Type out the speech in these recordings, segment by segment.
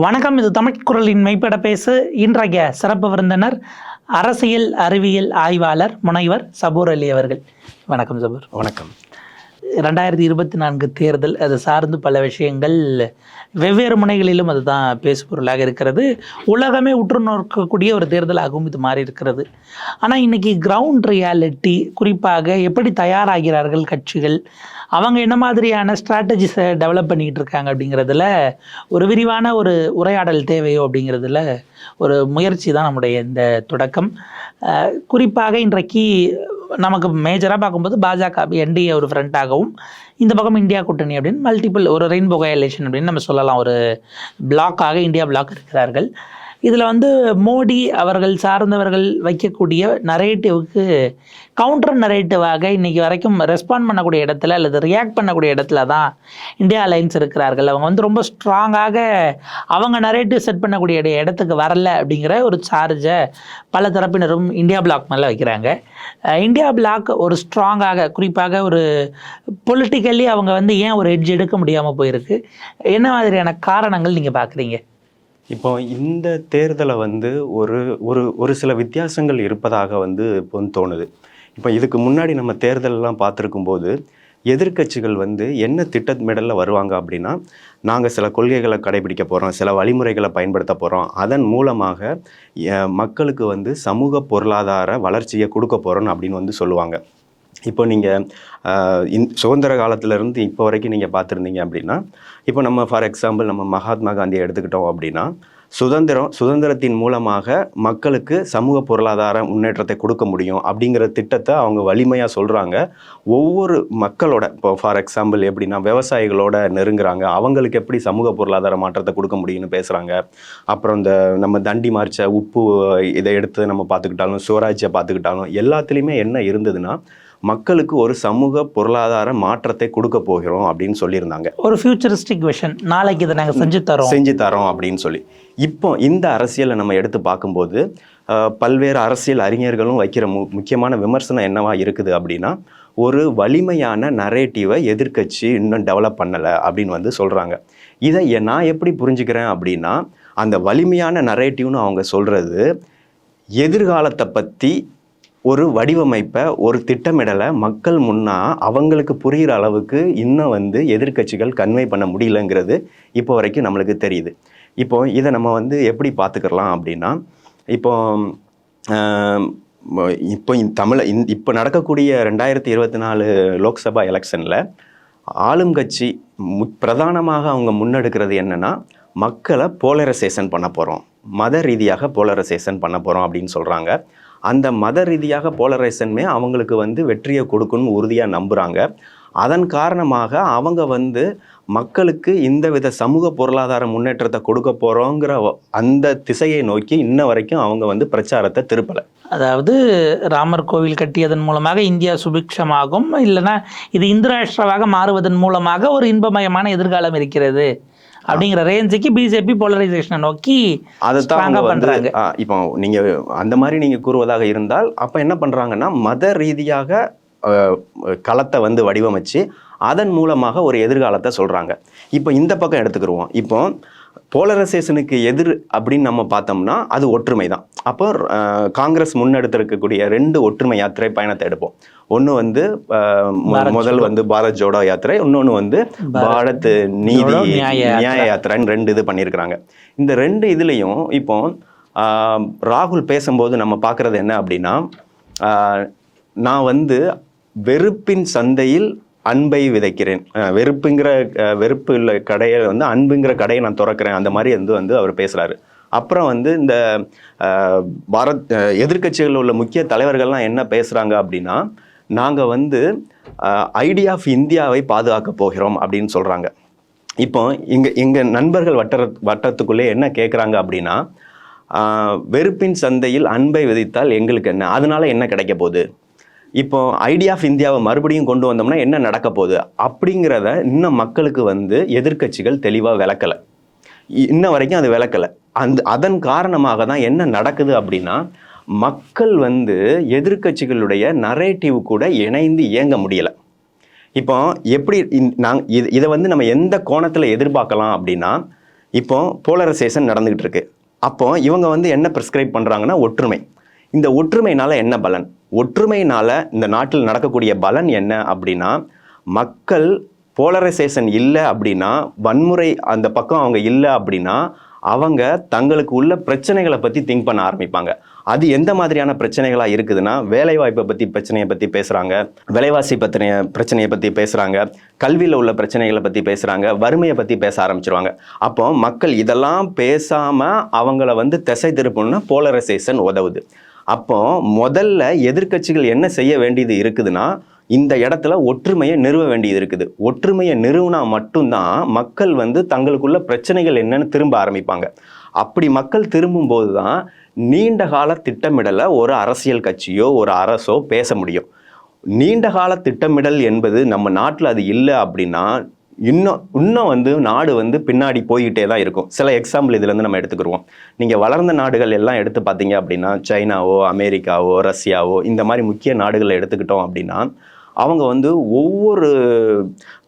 வணக்கம் இது தமிழ் குரலின் மெய்ப்பட பேசு. இன்றைய சிறப்பு விருந்தினர் அரசியல் அறிவியல் ஆய்வாளர் முனைவர் சபூர் அலி அவர்கள். வணக்கம் சபூர். வணக்கம். ரெண்டாயிரத்தி இருபத்தி நான்கு தேர்தல் அது சார்ந்து பல விஷயங்கள் வெவ்வேறு முனைகளிலும் அதுதான் பேசுபொருளாக இருக்கிறது. உலகமே உற்று நோக்கக்கூடிய ஒரு தேர்தலாகவும் இது மாறி இருக்கிறது ஆனால் இன்னைக்கு கிரவுண்ட் ரியாலிட்டி குறிப்பாக எப்படி தயாராகிறார்கள் கட்சிகள் அவங்க என்ன மாதிரியான ஸ்ட்ராட்டஜிஸை டெவலப் பண்ணிக்கிட்டு இருக்காங்க அப்படிங்கிறதுல ஒரு விரிவான ஒரு உரையாடல் தேவையோ அப்படிங்கிறதுல ஒரு முயற்சி தான் நம்முடைய இந்த தொடக்கம். குறிப்பாக இன்றைக்கு நமக்கு மேஜராக பார்க்கும்போது பாஜக என்டிஏ ஒரு ஃப்ரண்ட்டாகவும் இந்த பக்கம் இந்தியா கூட்டணி அப்படின்னு மல்டிபிள் ஒரு ரெயின்போ கயலேஷன் அப்படின்னு நம்ம சொல்லலாம். ஒரு பிளாக்காக இந்தியா பிளாக் இருக்கிறார்கள். இதில் வந்து மோடி அவர்கள் சார்ந்தவர்கள் வைக்கக்கூடிய நரேட்டிவ்க்கு கவுண்டர் நரேட்டிவாக இன்றைக்கி வரைக்கும் ரெஸ்பாண்ட் பண்ணக்கூடிய இடத்துல அல்லது ரியாக்ட் பண்ணக்கூடிய இடத்துல தான் இந்தியா அலைன்ஸ் இருக்கிறார்கள். அவங்க வந்து ரொம்ப ஸ்ட்ராங்காக அவங்க நரேட்டிவ் செட் பண்ணக்கூடிய இடத்துக்கு வரல அப்படிங்கிற ஒரு சார்ஜை பல தரப்பினரும் இந்தியா பிளாக் மேலே வைக்கிறாங்க. இந்தியா பிளாக் ஒரு ஸ்ட்ராங்காக குறிப்பாக ஒரு பொலிட்டிக்கலி அவங்க வந்து ஏன் ஒரு எட்ஜ் எடுக்க முடியாமல் போயிருக்கு? என்ன மாதிரியான காரணங்கள் நீங்கள் பார்க்குறீங்க இப்போ இந்த தேர்தலை வந்து ஒரு ஒரு ஒரு சில வித்தியாசங்கள் இருப்பதாக வந்து இப்போ வந்து தோணுது. இப்போ இதுக்கு முன்னாடி நம்ம தேர்தலெல்லாம் பார்த்துருக்கும் போது எதிர்க்கட்சிகள் வந்து என்ன திட்டமிடலில் வருவாங்க அப்படின்னா நாங்கள் சில கொள்கைகளை கடைபிடிக்க போகிறோம் சில வழிமுறைகளை பயன்படுத்த போகிறோம் அதன் மூலமாக மக்களுக்கு வந்து சமூக பொருளாதார வளர்ச்சியை கொடுக்க போகிறோம் அப்படின்னு வந்து சொல்லுவாங்க. இப்போ நீங்கள் இந் சுதந்திர காலத்திலேருந்து இப்போ வரைக்கும் நீங்கள் பார்த்துருந்தீங்க அப்படின்னா இப்போ நம்ம ஃபார் எக்ஸாம்பிள் நம்ம மகாத்மா காந்தியை எடுத்துக்கிட்டோம் அப்படின்னா சுதந்திரம் சுதந்திரத்தின் மூலமாக மக்களுக்கு சமூக பொருளாதார முன்னேற்றத்தை கொடுக்க முடியும் அப்படிங்கிற திட்டத்தை அவங்க வலிமையாக சொல்கிறாங்க ஒவ்வொரு மக்களோட இப்போ ஃபார் எக்ஸாம்பிள் எப்படின்னா விவசாயிகளோட நெருங்குறாங்க. அவங்களுக்கு எப்படி சமூக பொருளாதார மாற்றத்தை கொடுக்க முடியும்னு பேசுகிறாங்க அப்புறம் இந்த நம்ம தண்டி மார்ச்ச உப்பு இதை எடுத்து நம்ம பார்த்துக்கிட்டாலும் சுவராஜ்யை பார்த்துக்கிட்டாலும் எல்லாத்துலேயுமே என்ன இருந்ததுன்னா மக்களுக்கு ஒரு சமூக பொருளாதார மாற்றத்தை கொடுக்க போகிறோம் அப்படின்னு சொல்லியிருந்தாங்க. ஒரு ஃபியூச்சரிஸ்டிக் விஷன் நாளைக்கு இதை நாங்கள் செஞ்சு தரோம். செஞ்சு தரோம் அப்படின்னு சொல்லி. இப்போ இந்த அரசியலை நம்ம எடுத்து பார்க்கும்போது பல்வேறு அரசியல் அறிஞர்களும் வைக்கிற மு முக்கியமான விமர்சனம் என்னவா இருக்குது அப்படின்னா ஒரு வலிமையான நரேட்டிவை எதிர்க்கட்சி இன்னும் டெவலப் பண்ணலை அப்படின்னு வந்து சொல்கிறாங்க இதை நான் எப்படி புரிஞ்சுக்கிறேன் அப்படின்னா அந்த வலிமையான நரேட்டிவ்னு அவங்க சொல்கிறது எதிர்காலத்தை பற்றி ஒரு வடிவமைப்பை ஒரு திட்டமிடலை மக்கள் முன்னா அவங்களுக்கு புரிகிற அளவுக்கு இன்னும் வந்து எதிர்க்கட்சிகள் கன்வே பண்ண முடியலங்கிறது இப்போ வரைக்கும் நம்மளுக்கு தெரியுது. இப்போ இதை நம்ம வந்து எப்படி பார்த்துக்கலாம் அப்படின்னா இப்போ இப்போ இந்த தமிழ இந் இப்போ நடக்கக்கூடிய ரெண்டாயிரத்தி இருபத்தி நாலு லோக்சபா எலெக்ஷனில் ஆளும் கட்சி மு பிரதானமாக அவங்க முன்னெடுக்கிறது என்னன்னா மக்களை போலரைசேஷன் பண்ண போகிறோம் மத ரீதியாக போலரைசேஷன் பண்ண போகிறோம் அப்படின்னு சொல்கிறாங்க அந்த மத ரீதியாக போலரைசன்மே அவங்களுக்கு வந்து வெற்றியை கொடுக்கணும்னு உறுதியாக நம்புகிறாங்க அதன் காரணமாக அவங்க வந்து மக்களுக்கு இந்த வித சமூக பொருளாதார முன்னேற்றத்தை கொடுக்க போகிறோங்கிற அந்த திசையை நோக்கி இன்ன வரைக்கும் அவங்க வந்து பிரச்சாரத்தை திருப்பலை. அதாவது ராமர் கோவில் கட்டியதன் மூலமாக இந்தியா சுபிக்ஷமாகும் இல்லைன்னா இது இந்திராஷ்டிரவாக மாறுவதன் மூலமாக ஒரு இன்பமயமான எதிர்காலம் இருக்கிறது. அப்படிங்கிற ரேஞ்சுக்கு பிஜேபி போலரைசேஷனை நோக்கி அதைத்தான் பண்றாங்க. இப்போ நீங்க அந்த மாதிரி நீங்க கூறுவதாக இருந்தால் அப்ப என்ன பண்றாங்கன்னா மத ரீதியாக களத்தை வந்து வடிவமைச்சு அதன் மூலமாக ஒரு எதிர்காலத்தை சொல்றாங்க. இப்போ இந்த பக்கம் எடுத்துக்கிருவோம். இப்போ போலரைசேஷனுக்கு எதிர் அப்படின்னு நம்ம பார்த்தோம்னா அது ஒற்றுமை தான் அப்போ காங்கிரஸ் முன்னெடுத்திருக்கக்கூடிய ரெண்டு ஒற்றுமை யாத்திரை பயணத்தை எடுப்போம். ஒன்று வந்து முதல் வந்து பாரத் ஜோடோ யாத்திரை இன்னொன்று வந்து பாரத் நீதி நியாய யாத்திரை. நியாய யாத்திரைன்னு ரெண்டு இது பண்ணியிருக்கிறாங்க. இந்த ரெண்டு இதுலேயும் இப்போ ராகுல் பேசும்போது நம்ம பார்க்குறது என்ன அப்படின்னா நான் வந்து வெறுப்பின் சந்தையில் அன்பை விதைக்கிறேன். வெறுப்புங்கிற வெறுப்பு உள்ள கடையை வந்து அன்புங்கிற கடையை நான் திறக்கிறேன். அந்த மாதிரி வந்து வந்து அவர் பேசுகிறாரு அப்புறம் வந்து இந்த பாரத் எதிர்கட்சிகளில் உள்ள முக்கிய தலைவர்கள்லாம் என்ன பேசுகிறாங்க அப்படின்னா நாங்கள் வந்து ஐடியா ஆஃப் இந்தியாவை பாதுகாக்க போகிறோம் அப்படின்னு சொல்கிறாங்க இப்போ இங்கே எங்கள் நண்பர்கள் வட்டர வட்டத்துக்குள்ளே என்ன கேட்குறாங்க அப்படின்னா வெறுப்பின் சந்தையில் அன்பை விதைத்தால் எங்களுக்கு என்ன அதனால் என்ன கிடைக்க போகுது? இப்போ ஐடியா ஆஃப் இந்தியாவை மறுபடியும் கொண்டு வந்தோம்னா என்ன நடக்க போகுது? அப்படிங்கிறத இன்னும் மக்களுக்கு வந்து எதிர்க்கட்சிகள் தெளிவாக விளக்கலை. இ- இன்ன வரைக்கும் அது விளக்கலை. அந்த அதன் காரணமாக தான் என்ன நடக்குது அப்படின்னா மக்கள் வந்து எதிர்க்கட்சிகளுடைய நரேட்டிவ் கூட இணைந்து இயங்க முடியலை. இப்போ எப்படி நாங்கள் இது இதை வந்து நம்ம எந்த கோணத்தில் எதிர்பார்க்கலாம் அப்படின்னா இப்போ போலரைசேஷன் நடந்துக்கிட்டு இருக்கு. அப்போ இவங்க வந்து என்ன ப்ரிஸ்கிரைப் பண்ணுறாங்கன்னா ஒற்றுமை. இந்த ஒற்றுமைனால என்ன பலன்? ஒற்றுமையினால் இந்த நாட்டில் நடக்கக்கூடிய பலன் என்ன அப்படின்னா மக்கள் போலரைசேஷன் இல்லை அப்படின்னா வன்முறை அந்த பக்கம் அவங்க இல்லை அப்படின்னா அவங்க தங்களுக்கு உள்ள பிரச்சனைகளை பற்றி திங்க் பண்ண ஆரம்பிப்பாங்க. அது எந்த மாதிரியான பிரச்சனைகளாக இருக்குதுன்னா வேலைவாய்ப்பை பற்றி பிரச்சனையை பற்றி பேசுகிறாங்க விலைவாசி பற்றின பிரச்சனையை பற்றி பேசுகிறாங்க கல்வியில் உள்ள பிரச்சனைகளை பற்றி பேசுகிறாங்க வறுமையை பற்றி பேச ஆரம்பிச்சிருவாங்க. அப்போ மக்கள் இதெல்லாம் பேசாமல் அவங்கள வந்து திசை திருப்பணும்னா போலரைசேஷன் உதவுது. அப்போ முதல்ல எதிர்க்கட்சிகள் என்ன செய்ய வேண்டியது இருக்குதுன்னா இந்த இடத்துல ஒற்றுமையை நிறுவ வேண்டியது இருக்குது. ஒற்றுமையை நிறுவினா மட்டும்தான் மக்கள் வந்து தங்களுக்குள்ள பிரச்சனைகள் என்னன்னு திரும்ப ஆரம்பிப்பாங்க. அப்படி மக்கள் திரும்பும்போது தான் நீண்ட கால திட்டமிடலை ஒரு அரசியல் கட்சியோ ஒரு அரசோ பேச முடியும். நீண்ட கால திட்டமிடல் என்பது நம்ம நாட்டில் அது இல்லை அப்படின்னா இன்னும் இன்னும் வந்து நாடு வந்து பின்னாடி போய்கிட்டே தான் இருக்கும். சில எக்ஸாம்பிள் இதுலேருந்து நம்ம எடுத்துக்கிருவோம். நீங்கள் வளர்ந்த நாடுகள் எல்லாம் எடுத்து பார்த்தீங்க அப்படின்னா சைனாவோ அமெரிக்காவோ ரஷ்யாவோ இந்த மாதிரி முக்கிய நாடுகளை எடுத்துக்கிட்டோம் அப்படின்னா அவங்க வந்து ஒவ்வொரு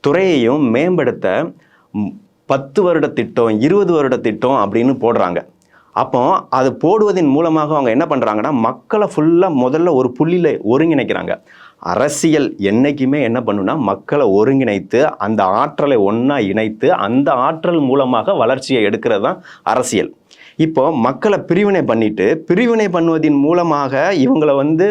துறையையும் மேம்படுத்த பத்து வருட திட்டம் இருபது வருட திட்டம் அப்படின்னு போடுறாங்க. அப்போ அது போடுவதன் மூலமாக அவங்க என்ன பண்ணுறாங்கன்னா மக்களை ஃபுல்லாக முதல்ல ஒரு புள்ளியில் ஒருங்கிணைக்கிறாங்க. அரசியல் என்றைக்குமே என்ன பண்ணுன்னா மக்களை ஒருங்கிணைத்து அந்த ஆற்றலை ஒன்றா இணைத்து அந்த ஆற்றல் மூலமாக வளர்ச்சியை எடுக்கிறது தான் அரசியல். இப்போ மக்களை பிரிவினை பண்ணிட்டு பிரிவினை பண்ணுவதன் மூலமாக இவங்களை வந்து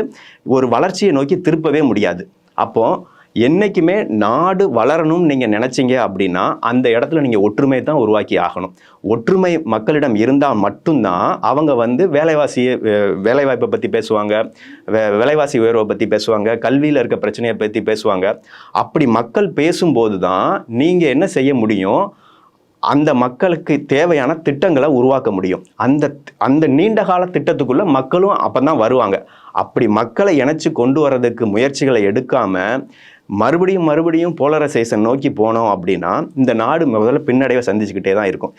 ஒரு வளர்ச்சியை நோக்கி திருப்பவே முடியாது. அப்போது என்றைக்குமே நாடு வளரணும்னு நீங்கள் நினச்சிங்க அப்படின்னா அந்த இடத்துல நீங்கள் ஒற்றுமை தான் உருவாக்கி ஆகணும். ஒற்றுமை மக்களிடம் இருந்தால் மட்டும்தான் அவங்க வந்து வேலைவாசியை வேலைவாய்ப்பை பற்றி பேசுவாங்க வே- விலைவாசி உயர்வை பற்றி பேசுவாங்க கல்வியில் இருக்க பிரச்சனையை பற்றி பேசுவாங்க. அப்படி மக்கள் பேசும்போது தான் நீங்கள் என்ன செய்ய முடியும்? அந்த மக்களுக்கு தேவையான திட்டங்களை உருவாக்க முடியும். அந்த அந்த நீண்ட கால திட்டத்துக்குள்ளே மக்களும் அப்போ தான் வருவாங்க. அப்படி மக்களை இணைச்சி கொண்டு வர்றதுக்கு முயற்சிகளை எடுக்காமல் மறுபடியும் மறுபடியும் போலரைசேஷன் நோக்கி போனோம் அப்படின்னா இந்த நாடு முதல்ல பின்னடைவை சந்திச்சுக்கிட்டே தான் இருக்கும்.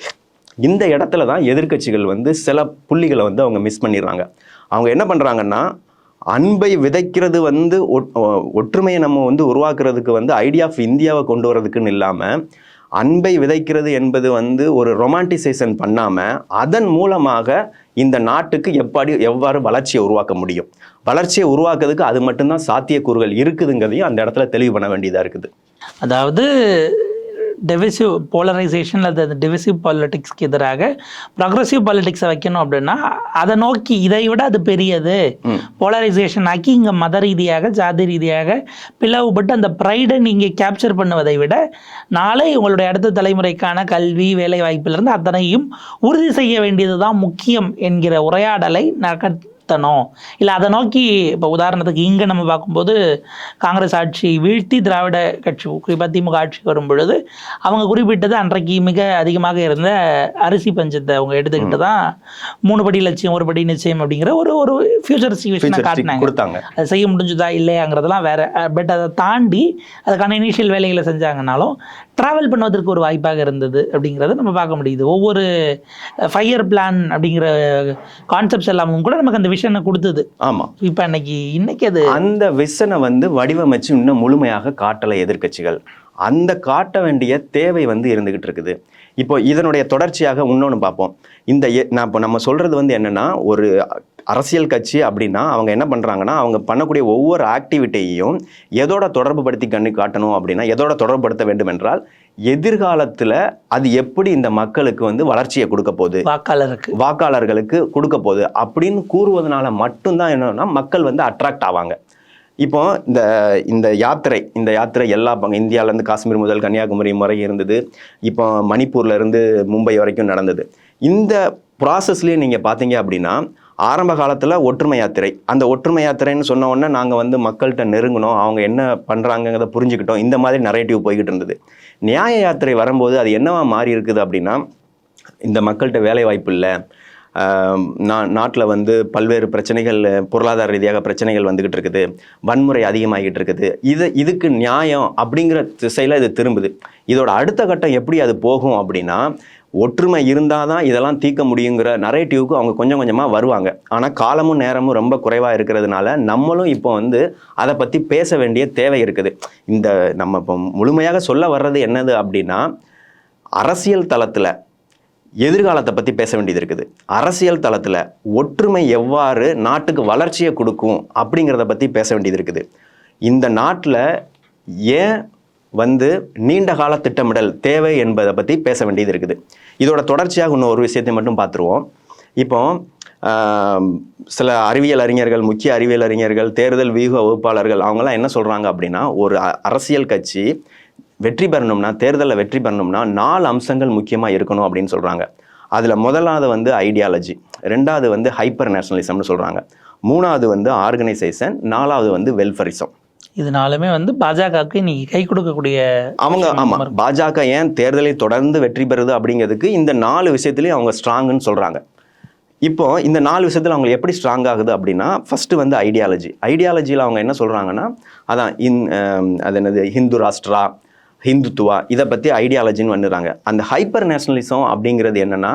இந்த இடத்துல தான் எதிர்க்கட்சிகள் வந்து சில புள்ளிகளை வந்து அவங்க மிஸ் பண்ணிடுறாங்க. அவங்க என்ன பண்ணுறாங்கன்னா அன்பை விதைக்கிறது வந்து ஒட்- ஒற்றுமையை நம்ம வந்து உருவாக்குறதுக்கு வந்து ஐடியா ஆஃப் இந்தியாவை கொண்டு வரதுக்குன்னு இல்லாமல் அன்பை விதைக்கிறது என்பது வந்து ஒரு ரொமான்டிசேஷன் பண்ணாமல் அதன் மூலமாக இந்த நாட்டுக்கு எப்படி எவ்வாறு வளர்ச்சியை உருவாக்க முடியும்? வளர்ச்சியை உருவாக்குறதுக்கு அது மட்டும்தான் சாத்தியக்கூறுகள் இருக்குதுங்கிறதையும் அந்த இடத்துல தெளிவு பண்ண வேண்டியதாக இருக்குது. அதாவது டிவிசிவ் போலரைசேஷன் அல்லது டிவிசிவ் பாலிட்டிக்ஸ்க்கு எதிராக ப்ரொக்ரஸிவ் பாலிட்டிக்ஸை வைக்கணும் அப்படின்னா அதை நோக்கி இதை விட அது பெரியது. போலரைசேஷன் ஆக்கி இங்கே மத ரீதியாக ஜாதி ரீதியாக பிளவுபட்டு அந்த ப்ரைடை நீங்கள் கேப்சர் பண்ணுவதை விட நாளை உங்களுடைய அடுத்த தலைமுறைக்கான கல்வி வேலை வாய்ப்பிலிருந்து அத்தனையும் உறுதி செய்ய வேண்டியது தான் முக்கியம் என்கிற உரையாடலை நகர்த்தணும் இல்லை அதை நோக்கி இப்போ உதாரணத்துக்கு இங்கே நம்ம பார்க்கும்போது காங்கிரஸ் ஆட்சி வீழ்த்தி திராவிட கட்சி குறிப்பாக திமுக ஆட்சி வரும் பொழுது அவங்க குறிப்பிட்டது அன்றைக்கு மிக அதிகமாக இருந்த அரிசி பஞ்சத்தை அவங்க எடுத்துக்கிட்டு தான் மூணு படி லட்சியம் ஒரு படி நிச்சயம் அப்படிங்கிற ஒரு ஒரு ஃபியூச்சர் Futuristic காட்டினாங்க. கொடுத்தாங்க. அது செய்ய முடிஞ்சுதா இல்லையாங்கிறதெல்லாம் வேற பட் அதை தாண்டி அதுக்கான இனிஷியல் வேலைகளை செஞ்சாங்கனாலும் ட்ராவல் பண்ணுவதற்கு ஒரு வாய்ப்பாக இருந்தது அப்படிங்கிறத நம்ம பார்க்க முடியுது. ஒவ்வொரு ஃபைவ் இயர் பிளான் அப்படிங்கிற கான்செப்ட்ஸ் எல்லாமும் கூட நமக்கு அந்த விஷனை கொடுத்தது. ஆமாம் இப்போ அன்னைக்கு இன்னைக்கு அது அந்த விசனை வந்து வடிவமைச்சு இன்னும் முழுமையாக காட்டலை எதிர்க்கட்சிகள். அந்த காட்ட வேண்டிய தேவை வந்து இருந்துகிட்டு இருக்குது. இப்போ இதனுடைய தொடர்ச்சியாக இன்னொன்று பார்ப்போம். இந்த நான் இப்போ நம்ம சொல்றது வந்து என்னன்னா ஒரு அரசியல் கட்சி அப்படின்னா அவங்க என்ன பண்றாங்கன்னா அவங்க பண்ணக்கூடிய ஒவ்வொரு ஆக்டிவிட்டியையும் எதோட தொடர்பு படுத்தி கண்ணு காட்டணும் அப்படின்னா எதோட தொடர்புபடுத்த வேண்டும் என்றால் எதிர்காலத்தில் அது எப்படி இந்த மக்களுக்கு வந்து வளர்ச்சியை கொடுக்க போகுது? வாக்காளருக்கு. வாக்காளர்களுக்கு கொடுக்க போகுது? அப்படின்னு கூறுவதனால மட்டும்தான் என்னன்னா மக்கள் வந்து அட்ராக்ட் ஆவாங்க. இப்போ இந்த இந்த யாத்திரை இந்த யாத்திரை எல்லா பங்கு இந்தியாவிலேருந்து காஷ்மீர் முதல் கன்னியாகுமரி முறை இருந்தது. இப்போ மணிப்பூர்ல இருந்து மும்பை வரைக்கும் நடந்தது. இந்த ப்ராசஸ்லேயே நீங்கள் பார்த்தீங்க அப்படின்னா ஆரம்ப காலத்தில் ஒற்றுமை யாத்திரை. அந்த ஒற்றுமை யாத்திரைன்னு சொன்ன உடனே நாங்கள் வந்து மக்கள்கிட்ட நெருங்கணும் அவங்க என்ன பண்ணுறாங்கிறத புரிஞ்சுக்கிட்டோம். இந்த மாதிரி நரேட்டிவ் போய்கிட்டு இருந்தது. நியாய யாத்திரை வரும்போது அது என்னவா மாறி இருக்குது அப்படின்னா இந்த மக்கள்கிட்ட வேலை வாய்ப்பு இல்லை. நாட்டில் வந்து பல்வேறு பிரச்சனைகள் பொருளாதார ரீதியாக பிரச்சனைகள் வந்துக்கிட்டு இருக்குது. வன்முறை அதிகமாகிட்டு இருக்குது. இது இதுக்கு நியாயம் அப்படிங்கிற திசையில் இது திரும்புது. இதோட அடுத்த கட்டம் எப்படி அது போகும் அப்படின்னா ஒற்றுமை இருந்தால் தான் இதெல்லாம் தீர்க்க முடியுங்கிற நரேட்டிவ்க்கு அவங்க கொஞ்சம் கொஞ்சமாக வருவாங்க. ஆனால் காலமும் நேரமும் ரொம்ப குறைவாக இருக்கிறதுனால நம்மளும் இப்போ வந்து அதை பற்றி பேச வேண்டிய தேவை இருக்குது. இந்த நம்ம இப்போ முழுமையாக சொல்ல வர்றது என்னது அப்படின்னா அரசியல் தளத்தில் எதிர்காலத்தை பற்றி பேச வேண்டியது இருக்குது. அரசியல் தளத்தில் ஒற்றுமை எவ்வாறு நாட்டுக்கு வளர்ச்சியை கொடுக்கும் அப்படிங்கிறத பற்றி பேச வேண்டியது இருக்குது. இந்த நாட்டில் ஏன் வந்து நீண்ட கால திட்டமிடல் தேவை என்பதை பற்றி பேச வேண்டியது இருக்குது. இதோட தொடர்ச்சியாக இன்னும் ஒரு விஷயத்தை மட்டும் பார்த்துருவோம். இப்போ சில அறிவியல் அறிஞர்கள் முக்கிய அறிவியல் அறிஞர்கள் தேர்தல் வியூக வகுப்பாளர்கள் அவங்கெல்லாம் என்ன சொல்கிறாங்க அப்படின்னா ஒரு அரசியல் கட்சி வெற்றி பெறணும்னா தேர்தலில் வெற்றி பெறணும்னா நாலு அம்சங்கள் முக்கியமாக இருக்கணும் அப்படின்னு சொல்கிறாங்க அதில் முதலாவது வந்து ஐடியாலஜி ரெண்டாவது வந்து ஹைப்பர் நேஷனலிசம்னு சொல்கிறாங்க மூணாவது வந்து ஆர்கனைசேஷன் நாலாவது வந்து வெல்ஃபரிசம் இதனாலுமே வந்து பாஜகவுக்கு இன்னைக்கு கை கொடுக்கக்கூடிய அவங்க ஆமாம். பாஜக ஏன் தேர்தலை தொடர்ந்து வெற்றி பெறுது அப்படிங்கிறதுக்கு இந்த நாலு விஷயத்துலையும் அவங்க ஸ்ட்ராங்குன்னு சொல்கிறாங்க இப்போ இந்த நாலு விஷயத்தில் அவங்க எப்படி ஸ்ட்ராங் ஆகுது அப்படின்னா ஃபஸ்ட்டு வந்து ஐடியாலஜி ஐடியாலஜியில் அவங்க என்ன சொல்கிறாங்கன்னா அதான் இன் அது என்னது ஹிந்து ராஷ்டிரா ஹிந்துத்துவா? இதை பற்றி ஐடியாலஜின்னு வந்துடுறாங்க அந்த ஹைப்பர் நேஷனலிசம் அப்படிங்கிறது என்னென்னா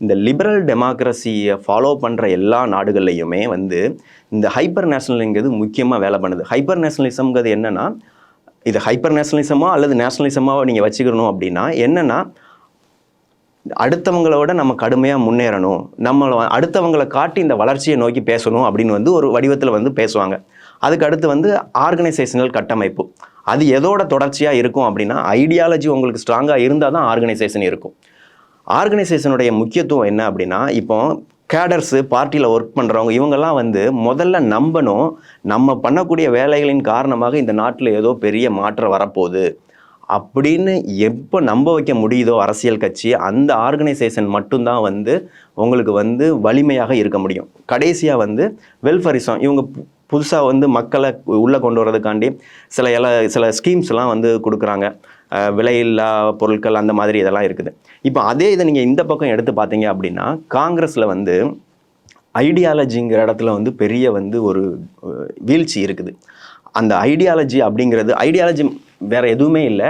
இந்த லிபரல் டெமோக்ரஸியை ஃபாலோ பண்ணுற எல்லா நாடுகள்லையுமே வந்து இந்த ஹைப்பர் நேஷனலுங்கிறது முக்கியமாக வேலை பண்ணுது. ஹைப்பர் நேஷனலிசம்ங்கிறது என்னென்னா இது ஹைப்பர் நேஷனலிசமா அல்லது நேஷனலிசமாக நீங்கள் வச்சுக்கணும் அப்படின்னா என்னென்னா அடுத்தவங்களோட நம்ம கடுமையாக முன்னேறணும். நம்மளை அடுத்தவங்களை காட்டி இந்த வளர்ச்சியை நோக்கி பேசணும் அப்படின்னு வந்து ஒரு வடிவத்தில் வந்து பேசுவாங்க. அதுக்கு அடுத்து வந்து ஆர்கனைசேஷனல் கட்டமைப்பு. அது எதோட தொடர்ச்சியாக இருக்கும் அப்படின்னா ஐடியாலஜி உங்களுக்கு ஸ்ட்ராங்காக இருந்தால் தான் ஆர்கனைசேஷன் இருக்கும். ஆர்கனைசேஷனுடைய முக்கியத்துவம் என்ன அப்படின்னா இப்போ கேடர்ஸு பார்ட்டியில் ஒர்க் பண்ணுறவங்க இவங்கெல்லாம் வந்து முதல்ல நம்பணும் நம்ம பண்ணக்கூடிய வேலைகளின் காரணமாக இந்த நாட்டில் ஏதோ பெரிய மாற்றம் வரப்போகுது. அப்படின்னு எப்போ நம்ப வைக்க முடியுதோ அரசியல் கட்சி அந்த ஆர்கனைசேஷன் மட்டும்தான் வந்து உங்களுக்கு வந்து வலிமையாக இருக்க முடியும். கடைசியாக வந்து வெல்ஃபரிசம் இவங்க புதுசாக வந்து மக்களை உள்ளே கொண்டு வர்றதுக்காண்டி சில எல்லா சில ஸ்கீம்ஸ்லாம் வந்து கொடுக்குறாங்க. விலையில்லா பொருட்கள் அந்த மாதிரி இதெல்லாம் இருக்குது. இப்போ அதே இதை நீங்கள் இந்த பக்கம் எடுத்து பார்த்தீங்க அப்படின்னா காங்கிரஸில் வந்து ஐடியாலஜிங்கிற இடத்துல வந்து பெரிய வந்து ஒரு வீழ்ச்சி இருக்குது. அந்த ஐடியாலஜி அப்படிங்கிறது ஐடியாலஜி வேறு எதுவுமே இல்லை.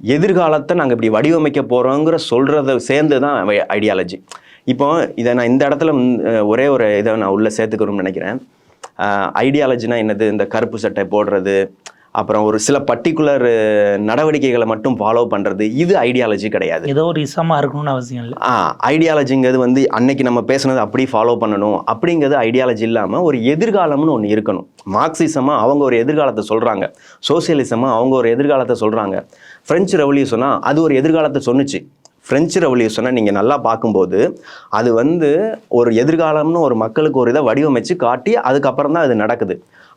எதிர்காலத்தை நாங்கள் இப்படி வடிவமைக்க போகிறோங்கிற சொல்கிறத சேர்ந்து தான் ஐடியாலஜி இப்போ இதை நான் இந்த இடத்துல ஒரே ஒரு இதை நான் உள்ளே சேர்த்துக்கணும்னு நினைக்கிறேன். ஐடியாலஜினா என்னது? இந்த கருப்பு சட்டை போடுறது அப்புறம் ஒரு சில பர்டிகுலர் நடவடிக்கைகளை மட்டும் ஃபாலோ பண்ணுறது இது ஐடியாலஜி கிடையாது. ஏதோ ஒரு இசமா இருக்கணும்னு அவசியம் இல்லை. ஆ ஐடியாலஜிங்கிறது வந்து அன்னைக்கு நம்ம பேசுனது அப்படி ஃபாலோ பண்ணணும் அப்படிங்கிறது ஐடியாலஜி இல்லாமல் ஒரு எதிர்காலம்னு ஒன்று இருக்கணும். மார்க்சிசமாக அவங்க ஒரு எதிர்காலத்தை சொல்கிறாங்க சோசியலிசமாக அவங்க ஒரு எதிர்காலத்தை சொல்கிறாங்க ஃப்ரெஞ்சு ரெவல்யூஷனாக அது ஒரு எதிர்காலத்தை சொன்னுச்சு. ஃப்ரெஞ்சு ரெவல்யூஷனை நீங்கள் நல்லா பார்க்கும்போது அது வந்து ஒரு எதிர்காலம்னு ஒரு மக்களுக்கு ஒரு இதை வடிவமைச்சு காட்டி அதுக்கப்புறம் தான் அது நடக்குது.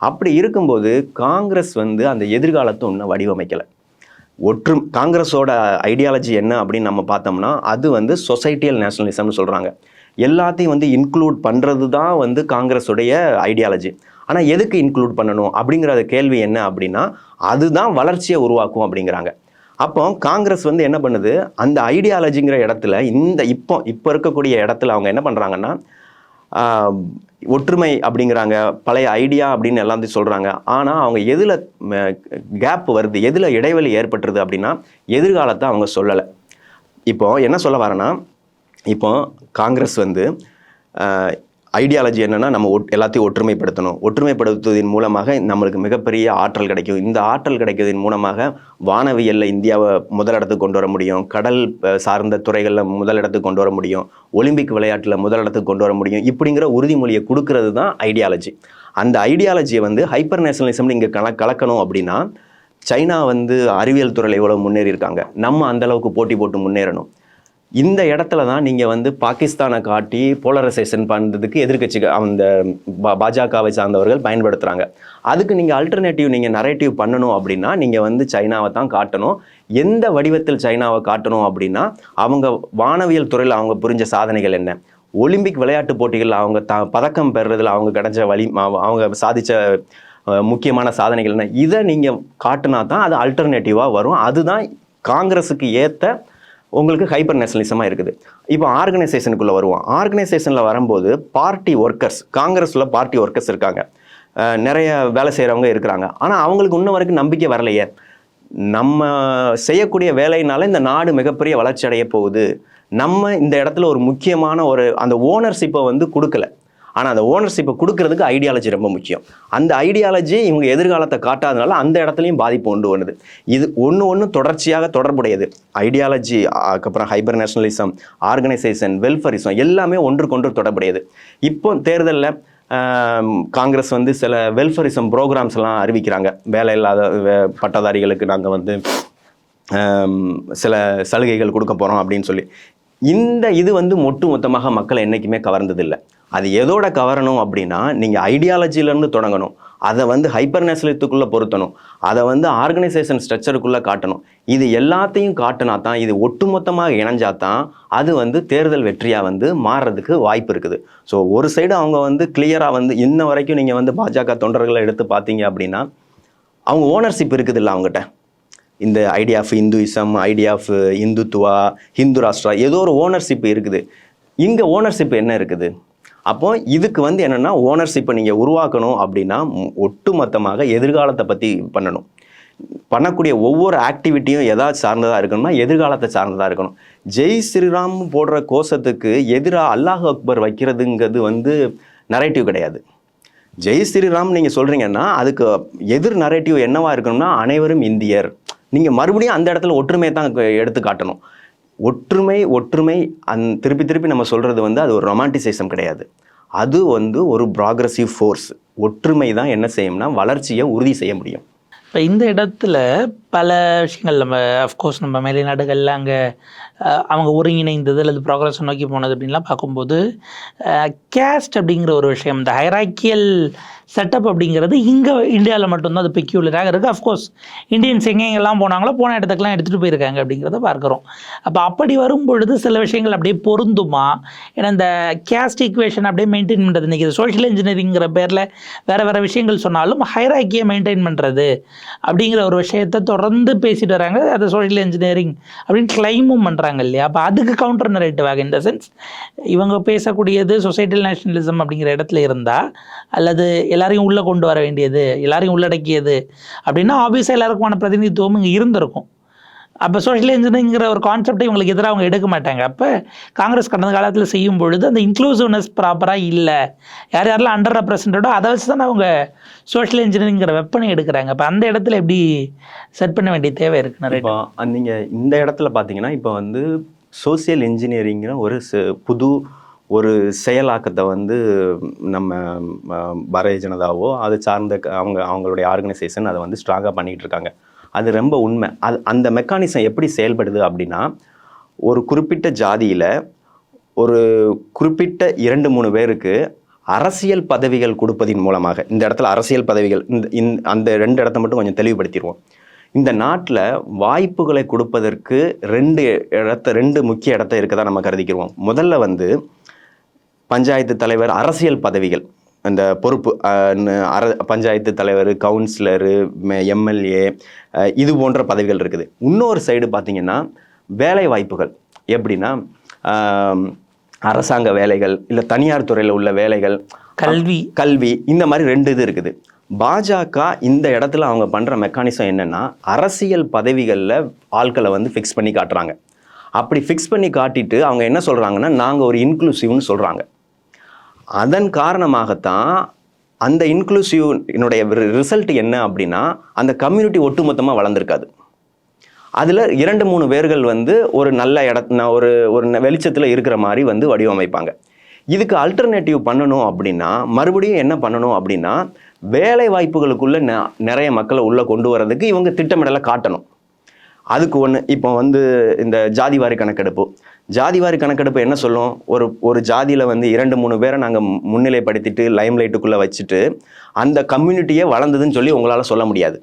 அப்படி இருக்கும்போது காங்கிரஸ் வந்து அந்த எதிர்காலத்தை ஒன்றும் வடிவமைக்கலை. ஒற்று காங்கிரஸோட ஐடியாலஜி என்ன அப்படின்னு நம்ம பார்த்தோம்னா அது வந்து சொசைட்டியல் நேஷனலிசம்னு சொல்கிறாங்க எல்லாத்தையும் வந்து இன்க்ளூட் பண்ணுறது தான் வந்து காங்கிரஸுடைய ஐடியாலஜி ஆனால் எதுக்கு இன்க்ளூட் பண்ணணும் அப்படிங்கிற கேள்வி என்ன அப்படின்னா அதுதான் வளர்ச்சியை உருவாக்கும் அப்படிங்கிறாங்க. அப்போ காங்கிரஸ் வந்து என்ன பண்ணுது? அந்த ஐடியாலஜிங்கிற இடத்துல இந்த இப்போ இப்போ இருக்கக்கூடிய இடத்துல அவங்க என்ன பண்ணுறாங்கன்னா ஒற்றுமை அப்படிங்கிறாங்க பழைய ஐடியா அப்படின்னு எல்லாத்தையும் சொல்கிறாங்க ஆனால் அவங்க எதில் கேப் வருது எதில் இடைவெளி ஏற்பட்டுருது அப்படின்னா எதிர்காலத்தை அவங்க சொல்லலை. இப்போ என்ன சொல்ல வரேன்னா இப்போ காங்கிரஸ் வந்து ஐடியாலஜி என்னென்னா நம்ம ஒட்- எல்லாத்தையும் ஒற்றுமைப்படுத்தணும். ஒற்றுமைப்படுத்துவதன் மூலமாக நம்மளுக்கு மிகப்பெரிய ஆற்றல் கிடைக்கும். இந்த ஆற்றல் கிடைக்கிறதன் மூலமாக வானவியலில் இந்தியாவை முதலிடத்துக்கு கொண்டு வர முடியும். கடல் சார்ந்த துறைகளில் முதலிடத்துக்கு கொண்டு வர முடியும். ஒலிம்பிக் விளையாட்டில் முதலிடத்துக்கு கொண்டு வர முடியும். இப்படிங்கிற உறுதிமொழியை கொடுக்கறது தான் ஐடியாலஜி அந்த ஐடியாலஜியை வந்து ஹைப்பர் நேஷனலிசம்னு இங்கே கல கலக்கணும் அப்படின்னா சைனா வந்து அறிவியல் துறையில் இவ்வளோ முன்னேறி இருக்காங்க நம்ம அந்த அளவுக்கு போட்டி போட்டு முன்னேறணும். இந்த இடத்துல தான் நீங்கள் வந்து பாகிஸ்தானை காட்டி போலரைசேஷன் பண்ணுறதுக்கு எதிர்கட்சி அந்த பாஜகவை சார்ந்தவர்கள் பயன்படுத்துகிறாங்க அதுக்கு நீங்கள் அல்டர்னேட்டிவ் நீங்கள் நரேட்டிவ் பண்ணணும் அப்படின்னா நீங்கள் வந்து சைனாவை தான் காட்டணும். எந்த வடிவத்தில் சைனாவை காட்டணும் அப்படின்னா அவங்க வானவியல் துறையில் அவங்க புரிஞ்ச சாதனைகள் என்ன? ஒலிம்பிக் விளையாட்டு போட்டிகளில் அவங்க த பதக்கம் பெறுறதில் அவங்க கிடைச்ச வழி அவங்க சாதித்த முக்கியமான சாதனைகள் என்ன? இதை நீங்கள் காட்டினா தான் அது அல்டர்னேட்டிவாக வரும். அதுதான் காங்கிரஸுக்கு ஏற்ற உங்களுக்கு ஹைப்பர் நேஷனலிசமாக இருக்குது. இப்போ ஆர்கனைசேஷனுக்குள்ளே வருவோம். ஆர்கனைசேஷனில் வரும்போது பார்ட்டி ஒர்க்கர்ஸ் காங்கிரஸில் பார்ட்டி ஒர்க்கர்ஸ் இருக்காங்க. நிறைய வேலை செய்கிறவங்க இருக்கிறாங்க. ஆனால் அவங்களுக்கு இன்ன வரைக்கும் நம்பிக்கை வரலையே. நம்ம செய்யக்கூடிய வேலையினால இந்த நாடு மிகப்பெரிய வளர்ச்சி அடைய போகுது. நம்ம இந்த இடத்துல ஒரு முக்கியமான ஒரு அந்த ஓனர்ஷிப்பை வந்து கொடுக்கல. ஆனால் அந்த ஓனர்ஷிப்பை கொடுக்கறதுக்கு ஐடியாலஜி ரொம்ப முக்கியம். அந்த ஐடியாலஜி இவங்க எதிர்காலத்தை காட்டாதனால அந்த இடத்துலையும் பாதிப்பு உண்டு பண்ணுது இது ஒன்று ஒன்று தொடர்ச்சியாக தொடர்புடையது. ஐடியாலஜி அதுக்கப்புறம் ஹைபர் நேஷனலிசம் ஆர்கனைசேஷன் வெல்ஃபரிசம் எல்லாமே ஒன்றுக்கொன்று தொடர்புடையது. இப்போ தேர்தலில் காங்கிரஸ் வந்து சில வெல்ஃபரிசம் ப்ரோக்ராம்ஸ் எல்லாம் அறிவிக்கிறாங்க. வேலை இல்லாத வே- பட்டதாரிகளுக்கு நாங்கள் வந்து சில சலுகைகள் கொடுக்க போகிறோம் அப்படின்னு சொல்லி. இந்த இது வந்து ஒட்டு மொத்தமாக மக்களை என்றைக்குமே கவர்ந்ததில்லை. அது எதோட கவரணும் அப்படின்னா நீங்கள் ஐடியாலஜிலேருந்து தொடங்கணும். அதை வந்து ஹைப்பர் நேஷனலித்துக்குள்ளே பொருத்தணும். அதை வந்து ஆர்கனைசேஷன் ஸ்ட்ரக்சருக்குள்ளே காட்டணும். இது எல்லாத்தையும் காட்டினா தான் இது ஒட்டுமொத்தமாக இணைஞ்சா தான் அது வந்து தேர்தல் வெற்றியாக வந்து மாறுறதுக்கு வாய்ப்பு இருக்குது. ஸோ ஒரு சைடு அவங்க வந்து கிளியராக வந்து இன்ன வரைக்கும் நீங்கள் வந்து பாஜக தொண்டர்களை எடுத்து பார்த்தீங்க அப்படின்னா அவங்க ஓனர்ஷிப் இருக்குது இல்லை அவங்ககிட்ட. இந்த idea of Hinduism idea of Hindutva Hindu Rashtra ஏதோ ஒரு ஓனர்ஷிப் இருக்குது. இங்கே ஓனர்ஷிப் என்ன இருக்குது? அப்போ இதுக்கு வந்து என்னென்னா ஓனர்ஷிப்பை நீங்கள் உருவாக்கணும் அப்படின்னா ஒட்டுமொத்தமாக எதிர்காலத்தை பற்றி பண்ணணும். பண்ணக்கூடிய ஒவ்வொரு ஆக்டிவிட்டியும் எதாவது சார்ந்ததாக இருக்கணும்னா எதிர்காலத்தை சார்ந்ததாக இருக்கணும். ஜெய் ஸ்ரீராம் போடுற கோஷத்துக்கு எதிராக அல்லாஹ் அக்பர் வைக்கிறதுங்கிறது வந்து நரேட்டிவ் கிடையாது. ஜெய் ஸ்ரீராம் நீங்கள் சொல்கிறீங்கன்னா அதுக்கு எதிர் நரேட்டிவ் என்னவாக இருக்கணும்னா அனைவரும் இந்தியர். நீங்கள் மறுபடியும் அந்த இடத்துல ஒற்றுமையை தான் எடுத்து காட்டணும். ஒற்றுமை ஒற்றுமை அந் திருப்பி திருப்பி நம்ம சொல்கிறது வந்து அது ஒரு ரொமான்டிசைசம் கிடையாது. அது வந்து ஒரு ப்ராக்ரஸிவ் ஃபோர்ஸ் ஒற்றுமை தான் என்ன செய்யும்னா வளர்ச்சியை உறுதி செய்ய முடியும். இப்போ இந்த இடத்துல பல விஷயங்கள் நம்ம அஃப்கோர்ஸ் நம்ம மேலை நாடுகளில் அங்கே அவங்க ஒருங்கிணைந்தது அல்லது ப்ராக்ரஸ் நோக்கி போனது அப்படின்லாம் பார்க்கும்போது கேஸ்ட் அப்படிங்கிற ஒரு விஷயம் இந்த ஹைராக்கியல் செட்டப் அப்படிங்கிறது இங்கே இந்தியாவில் மட்டும்தான் அது பெக்யூலராக இருக்குது அஃப்கோர்ஸ் இந்தியன்ஸ் எங்கெங்கெல்லாம் போனாங்களோ போன இடத்துக்குலாம் எடுத்துகிட்டு போயிருக்காங்க அப்படிங்கிறத பார்க்குறோம். அப்போ அப்படி வரும் பொழுது சில விஷயங்கள் அப்படியே பொருந்துமா? ஏன்னா இந்த கேஸ்ட் ஈக்குவேஷன் அப்படியே மெயின்டைன் பண்ணுறது இன்றைக்கி சோஷியல் இன்ஜினியரிங்கிற பேரில் வேறு வேறு விஷயங்கள் சொன்னாலும் ஹைராக்கியை மெயின்டைன் பண்ணுறது அப்படிங்கிற ஒரு விஷயத்தை தொடர்ந்து பேசிட்டு வராங்க. அது சோஷியல் இன்ஜினியரிங் அப்படின்னு கிளைமும் பண்ணுறாங்க இல்லையா அப்போ அதுக்கு கவுண்டர் நரேட்டிவாக இந்த சென்ஸ் இவங்க பேசக்கூடியது சொசைட்டல் நேஷனலிசம் அப்படிங்கிற இடத்துல இருந்தால் அல்லது எல்லாரையும் உள்ளே கொண்டு வர வேண்டியது எல்லாரையும் உள்ளடக்கியது அப்படின்னா ஆப்வியஸாக எல்லாருக்குமான பிரதிநிதித்துவம் இங்கே இருந்திருக்கும். அப்போ சோஷியல் இன்ஜினியரிங்கிற ஒரு கான்செப்டை இவங்களுக்கு எதிராக அவங்க எடுக்க மாட்டாங்க. அப்போ காங்கிரஸ் கடந்த காலத்தில் செய்யும் பொழுது அந்த இன்க்ளூசிவ்னஸ் ப்ராப்பராக இல்லை. யார் யாரெல்லாம் அண்டர் ரெப்ரசன்டடோ அதை வச்சு தானே அவங்க சோஷியல் இன்ஜினியரிங்கிற வெப்பனை எடுக்கிறாங்க. அப்போ அந்த இடத்துல எப்படி செட் பண்ண வேண்டிய தேவை இருக்கு நிறைய இப்போ நீங்கள் இந்த இடத்துல பார்த்தீங்கன்னா இப்போ வந்து சோசியல் இன்ஜினியரிங்கிற ஒரு புது ஒரு செயலாக்கத்தை வந்து நம்ம பாரதிய ஜனதாவோ அது சார்ந்த அவங்க அவங்களுடைய ஆர்கனைசேஷன் அதை வந்து ஸ்ட்ராங்காக பண்ணிகிட்டு இருக்காங்க. அது ரொம்ப உண்மை. அது அந்த மெக்கானிசம் எப்படி செயல்படுது அப்படின்னா ஒரு குறிப்பிட்ட ஜாதியில் ஒரு குறிப்பிட்ட இரண்டு மூணு பேருக்கு அரசியல் பதவிகள் கொடுப்பதின் மூலமாக இந்த இடத்துல அரசியல் பதவிகள் இந்த இந்த அந்த ரெண்டு இடத்த மட்டும் கொஞ்சம் தெளிவுபடுத்திடுவோம். இந்த நாட்டில் வாய்ப்புகளை கொடுப்பதற்கு ரெண்டு இடத்த ரெண்டு முக்கிய இடத்த இருக்கதான் நம்ம கருதிக்கிறோம் முதல்ல வந்து பஞ்சாயத்து தலைவர் அரசியல் பதவிகள். அந்த பொறுப்பு அர பஞ்சாயத்து தலைவர் கவுன்சிலரு எம்எல்ஏ இது போன்ற பதவிகள் இருக்குது. இன்னொரு சைடு பார்த்தீங்கன்னா வேலை வாய்ப்புகள் எப்படின்னா அரசாங்க வேலைகள் இல்லை தனியார் துறையில் உள்ள வேலைகள் கல்வி. கல்வி இந்த மாதிரி ரெண்டு இது இருக்குது. பாஜக இந்த இடத்துல அவங்க பண்ணுற மெக்கானிசம் என்னன்னா அரசியல் பதவிகளில் ஆட்களை வந்து ஃபிக்ஸ் பண்ணி காட்டுறாங்க. அப்படி ஃபிக்ஸ் பண்ணி காட்டிட்டு அவங்க என்ன சொல்கிறாங்கன்னா நாங்கள் ஒரு இன்க்ளூசிவ்னு சொல்கிறாங்க அதன் காரணமாகத்தான் அந்த இன்க்ளூசிவ் என்னுடைய ரிசல்ட் என்ன அப்படின்னா அந்த கம்யூனிட்டி ஒட்டுமொத்தமாக வளர்ந்துருக்காது. அதில் இரண்டு மூணு பேர்கள் வந்து ஒரு நல்ல இட ஒரு ஒரு வெளிச்சத்தில் இருக்கிற மாதிரி வந்து வடிவமைப்பாங்க. இதுக்கு அல்டர்னேட்டிவ் பண்ணணும் அப்படின்னா மறுபடியும் என்ன பண்ணணும் அப்படின்னா வேலை வாய்ப்புகளுக்குள்ளே நிறைய மக்களை உள்ளே கொண்டு வரதுக்கு இவங்க திட்டமிடலை காட்டணும். அதுக்கு ஒன்று இப்போ வந்து இந்த ஜாதிவாரி கணக்கெடுப்பு. ஜாதிவாரி கணக்கெடுப்பு என்ன சொல்லும்? ஒரு ஒரு ஜாதியில் வந்து இரண்டு மூணு பேரை நாங்கள் முன்னிலைப்படுத்திட்டு லைம் லைட்டுக்குள்ளே வச்சுட்டு அந்த கம்யூனிட்டியே வளர்ந்ததுன்னு சொல்லி உங்களால் சொல்ல முடியாது.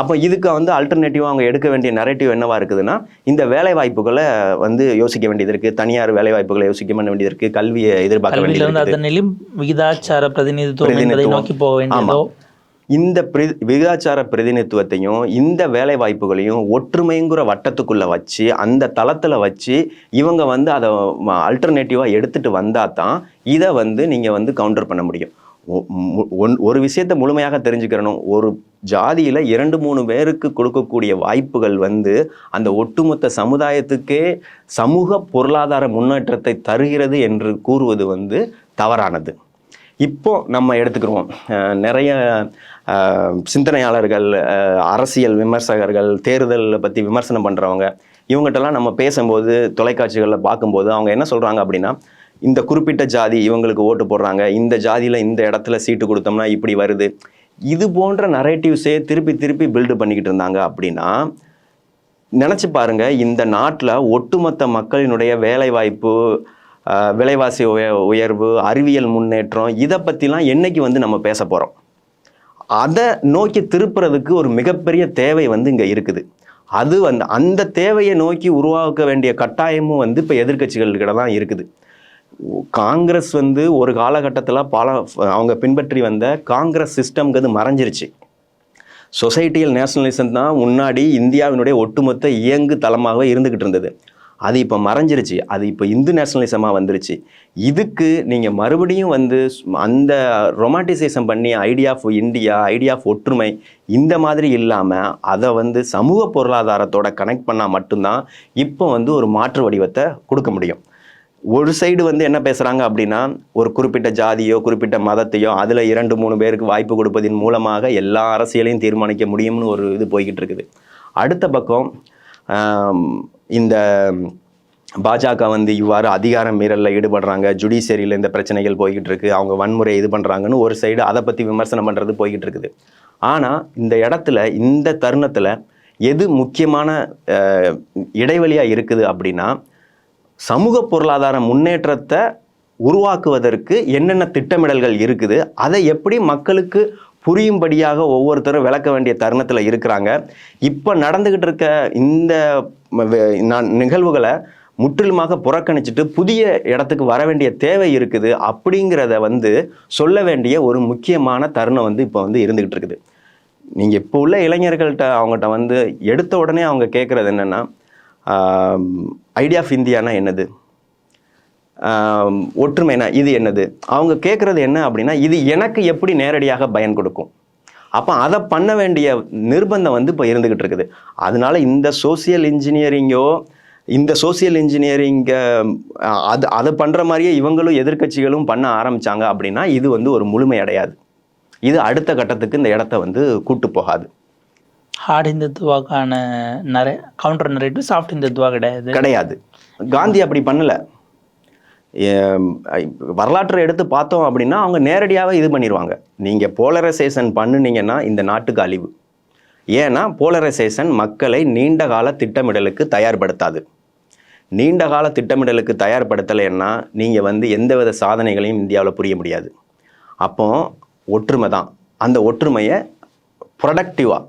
அப்போ இதுக்கு வந்து அல்டர்னேட்டிவாக அவங்க எடுக்க வேண்டிய நரேட்டிவ் என்னவா இருக்குதுன்னா இந்த வேலை வாய்ப்புகளை வந்து யோசிக்க வேண்டியது இருக்குது தனியார் வேலை வாய்ப்புகளை யோசிக்க வேண்டியது இருக்குது கல்வியை எதிர்பார்க்க வேண்டியது விகிதாச்சார பிரதிநிதித்துவம். நோக்கி போக வேண்டியதோ? ஆமா. இந்த பிரி விகிதாச்சார பிரதிநிதித்துவத்தையும் இந்த வேலை வாய்ப்புகளையும் ஒற்றுமைங்கிற வட்டத்துக்குள்ளே வச்சு அந்த தளத்தில் வச்சு இவங்க வந்து அதை அல்டர்னேட்டிவாக எடுத்துகிட்டு வந்தால் தான் இதை வந்து நீங்கள் வந்து கவுண்டர் பண்ண முடியும். ஒ- ஒன்- ஒரு விஷயத்தை முழுமையாக தெரிஞ்சுக்கிறணும். ஒரு ஜாதியில் இரண்டு மூணு பேருக்கு கொடுக்கக்கூடிய வாய்ப்புகள் வந்து அந்த ஒட்டுமொத்த சமுதாயத்துக்கே சமூக பொருளாதார முன்னேற்றத்தை தருகிறது என்று கூறுவது வந்து தவறானது. இப்போது நம்ம எடுத்துக்கிறோம் நிறைய சிந்தனையாளர்கள் அரசியல் விமர்சகர்கள் தேர்தலை பற்றி விமர்சனம் பண்ணுறவங்க இவங்ககிட்டலாம் நம்ம பேசும்போது தொலைக்காட்சிகளில் பார்க்கும்போது அவங்க என்ன சொல்கிறாங்க அப்படின்னா இந்த குறிப்பிட்ட ஜாதி இவங்களுக்கு ஓட்டு போடுறாங்க இந்த ஜாதியில் இந்த இடத்துல சீட்டு கொடுத்தோம்னா இப்படி வருது. இது போன்ற நரேட்டிவ்ஸே திருப்பி திருப்பி பில்டு பண்ணிக்கிட்டு இருந்தாங்க அப்படின்னா நினச்சி பாருங்கள் இந்த நாட்டில் ஒட்டுமொத்த மக்களினுடைய வேலைவாய்ப்பு விலைவாசி உய உயர்வு அறிவியல் முன்னேற்றம் இதை பற்றிலாம் என்னைக்கு வந்து நம்ம பேச போகிறோம் அதை நோக்கி திருப்புறதுக்கு ஒரு மிகப்பெரிய தேவை வந்து இங்கே இருக்குது. அது வந்து அந்த தேவையை நோக்கி உருவாக்க வேண்டிய கட்டாயமும் வந்து இப்போ எதிர்கட்சிகள்கிட்ட தான் இருக்குது. காங்கிரஸ் வந்து ஒரு காலகட்டத்தில் பல அவங்க பின்பற்றி வந்த காங்கிரஸ் சிஸ்டம்ங்கிறது மறைஞ்சிருச்சு. சொசைட்டியல் நேஷனலிசம் தான் முன்னாடி இந்தியாவினுடைய ஒட்டுமொத்த இயங்கு தளமாகவே இருந்துக்கிட்டு இருந்தது. அது இப்போ மறைஞ்சிருச்சு. அது இப்போ இந்து நேஷனலிசமாக வந்துருச்சு. இதுக்கு நீங்கள் மறுபடியும் வந்து அந்த ரொமாட்டிசைசம் பண்ணி idea of India idea of ஒற்றுமை இந்த மாதிரி இல்லாமல் அதை வந்து சமூக பொருளாதாரத்தோட கனெக்ட் பண்ணால் மட்டும்தான் இப்போ வந்து ஒரு மாற்று வடிவத்தை கொடுக்க முடியும். ஒரு சைடு வந்து என்ன பேசுகிறாங்க அப்படின்னா ஒரு குறிப்பிட்ட ஜாதியோ குறிப்பிட்ட மதத்தையோ அதில் இரண்டு மூணு பேருக்கு வாய்ப்பு கொடுப்பதின் மூலமாக எல்லா அரசியலையும் தீர்மானிக்க முடியும்னு ஒரு இது போய்கிட்டு இருக்குது. அடுத்த பக்கம் இந்த பாஜக வந்து இவ்வாறு அதிகார மீறலில் ஈடுபடுறாங்க. ஜுடிஷியரியில் இந்த பிரச்சனைகள் போய்கிட்டு இருக்கு. அவங்க வன்முறை இது பண்ணுறாங்கன்னு ஒரு சைடு அதை பற்றி விமர்சனம் பண்ணுறது போய்கிட்டு இருக்குது. ஆனால் இந்த இடத்துல இந்த தருணத்தில் எது முக்கியமான இடைவெளியாக இருக்குது அப்படின்னா சமூக பொருளாதார முன்னேற்றத்தை உருவாக்குவதற்கு என்னென்ன திட்டமிடல்கள் இருக்குது அதை எப்படி மக்களுக்கு புரியும்படியாக ஒவ்வொருத்தரும் விளக்க வேண்டிய தருணத்தில் இருக்கிறாங்க. இப்போ நடந்துக்கிட்டு இருக்க இந்த நான் நிகழ்வுகளை முற்றிலுமாக புறக்கணிச்சிட்டு புதிய இடத்துக்கு வர வேண்டிய தேவை இருக்குது அப்படிங்கிறத வந்து சொல்ல வேண்டிய ஒரு முக்கியமான தருணம் வந்து இப்போ வந்து இருந்துக்கிட்டு இருக்குது. நீங்கள் இப்போ உள்ள இளைஞர்கள்ட்ட அவங்ககிட்ட வந்து எடுத்த உடனே அவங்க கேட்குறது என்னென்னா ஐடியா ஆஃப் இந்தியானா என்னது? ஒற்றுமைனா இது என்னது? அவங்க கேட்குறது என்ன அப்படின்னா இது எனக்கு எப்படி நேரடியாக பயன் கொடுக்கும்? அப்போ அதை பண்ண வேண்டிய நிர்பந்தம் வந்து இப்போ இருந்துக்கிட்டு இருக்குது. அதனால இந்த சோசியல் இன்ஜினியரிங்கோ இந்த சோசியல் இன்ஜினியரிங்க அது அதை பண்ணுற மாதிரியே இவங்களும் எதிர்க்கட்சிகளும் பண்ண ஆரம்பிச்சாங்க அப்படின்னா இது வந்து ஒரு முழுமை அடையாது. இது அடுத்த கட்டத்துக்கு இந்த இடத்த வந்து கூட்டு போகாது. ஹார்ட் இந்துத்துவாக்கான நரே கவுண்டர் நரேட்டிவ் சாஃப்ட் இந்துத்துவா கிடையாது. கிடையாது. காந்தி அப்படி பண்ணல. வரலாற்றை எடுத்து பார்த்தோம் அப்படின்னா அவங்க நேரடியாகவே இது பண்ணிடுவாங்க நீங்கள் போலரைசேஷன் பண்ணுனீங்கன்னா இந்த நாட்டுக்கு அழிவு. ஏன்னா போலரைசேஷன் மக்களை நீண்ட கால திட்டமிடலுக்கு தயார்படுத்தாது. நீண்ட கால திட்டமிடலுக்கு தயார்படுத்தலைன்னா நீங்கள் வந்து எந்தவித சாதனைகளையும் இந்தியாவில் புரிய முடியாது. அப்போ ஒற்றுமை தான். அந்த ஒற்றுமையை ப்ரொடக்டிவாக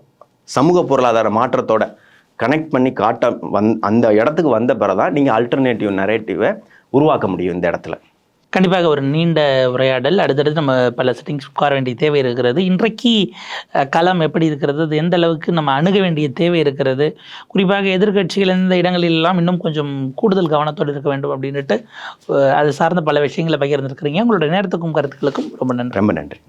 சமூக பொருளாதார மாற்றத்தோட கனெக்ட் பண்ணி காட்ட வந் அந்த இடத்துக்கு வந்த பிறகு தான் நீங்கள் அல்டர்னேட்டிவ் நரேட்டிவை உருவாக்க முடியும் இந்த இடத்துல. கண்டிப்பாக ஒரு நீண்ட உரையாடல். அடுத்தடுத்து நம்ம பல செட்டிங்ஸ் உட்கார வேண்டிய தேவை இருக்கிறது. இன்றைக்கு களம் எப்படி இருக்கிறது? அது எந்த அளவுக்கு நம்ம அணுக வேண்டிய தேவை இருக்கிறது? குறிப்பாக எதிர்க்கட்சிகள் எந்த இடங்களிலெல்லாம் இன்னும் கொஞ்சம் கூடுதல் கவனத்தோடு இருக்க வேண்டும் அப்படின்ட்டு அது சார்ந்த பல விஷயங்களை பகிர்ந்திருக்கிறீங்க. உங்களுடைய நேரத்துக்கும் கருத்துக்களுக்கும் ரொம்ப நன்றி. ரொம்ப நன்றி.